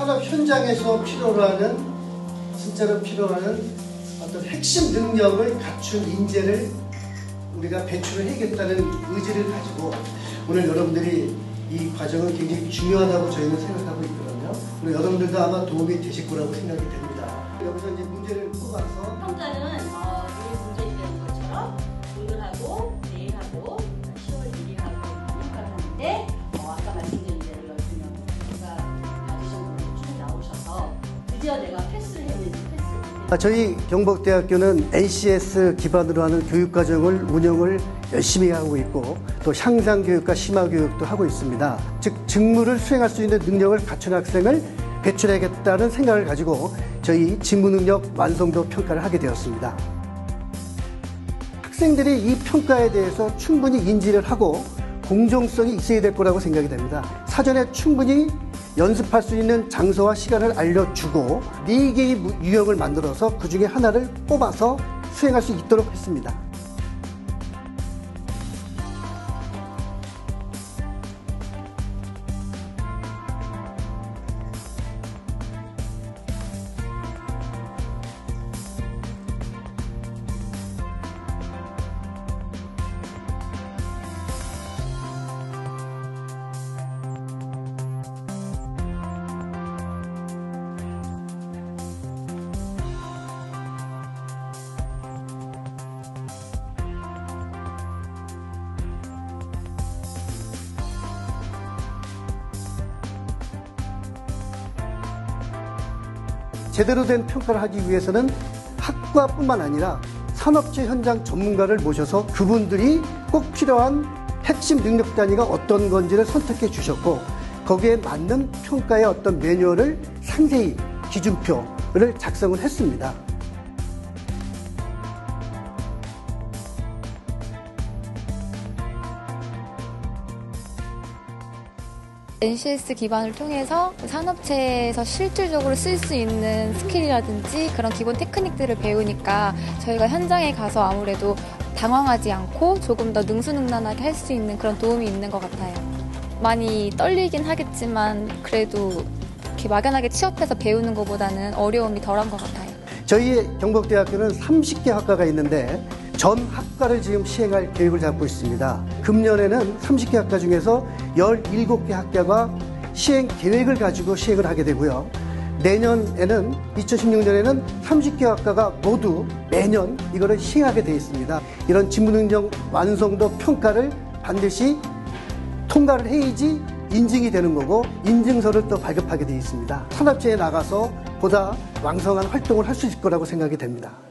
산업 현장에서 필요로 하는 진짜로 필요로 하는 어떤 핵심 능력을 갖춘 인재를 우리가 배출을 해야겠다는 의지를 가지고 오늘 여러분들이 이 과정은 굉장히 중요하다고 저희는 생각하고 있거든요. 그리고 여러분들도 아마 도움이 되실 거라고 생각이 됩니다. 여기서 이제 문제를 뽑아서 평가는 어, 저희 경북대학교는 NCS 기반으로 하는 교육과정을 운영을 열심히 하고 있고 또 향상교육과 심화교육도 하고 있습니다. 즉 직무를 수행할 수 있는 능력을 갖춘 학생을 배출하겠다는 생각을 가지고 저희 직무능력 완성도 평가를 하게 되었습니다. 학생들이 이 평가에 대해서 충분히 인지를 하고 공정성이 있어야 될 거라고 생각이 됩니다. 사전에 충분히 연습할 수 있는 장소와 시간을 알려주고 네 개의 무- 유형을 만들어서 그 중에 하나를 뽑아서 수행할 수 있도록 했습니다. 제대로 된 평가를 하기 위해서는 학과뿐만 아니라 산업체 현장 전문가를 모셔서 그분들이 꼭 필요한 핵심 능력 단위가 어떤 건지를 선택해 주셨고 거기에 맞는 평가의 어떤 매뉴얼을 상세히 기준표를 작성을 했습니다. NCS 기반을 통해서 산업체에서 실질적으로 쓸 수 있는 스킬이라든지 그런 기본 테크닉들을 배우니까 저희가 현장에 가서 아무래도 당황하지 않고 조금 더 능수능란하게 할 수 있는 그런 도움이 있는 것 같아요. 많이 떨리긴 하겠지만 그래도 이렇게 막연하게 취업해서 배우는 것보다는 어려움이 덜한 것 같아요. 저희 경북대학교는 30개 학과가 있는데 전 학과를 지금 시행할 계획을 잡고 있습니다. 금년에는 30개 학과 중에서 17개 학과가 시행 계획을 가지고 시행을 하게 되고요. 내년에는 2016년에는 30개 학과가 모두 매년 이거를 시행하게 되어 있습니다. 이런 직무능력 완성도 평가를 반드시 통과를 해야지 인증이 되는 거고 인증서를 또 발급하게 되어 있습니다. 산업체에 나가서 보다 왕성한 활동을 할 수 있을 거라고 생각이 됩니다.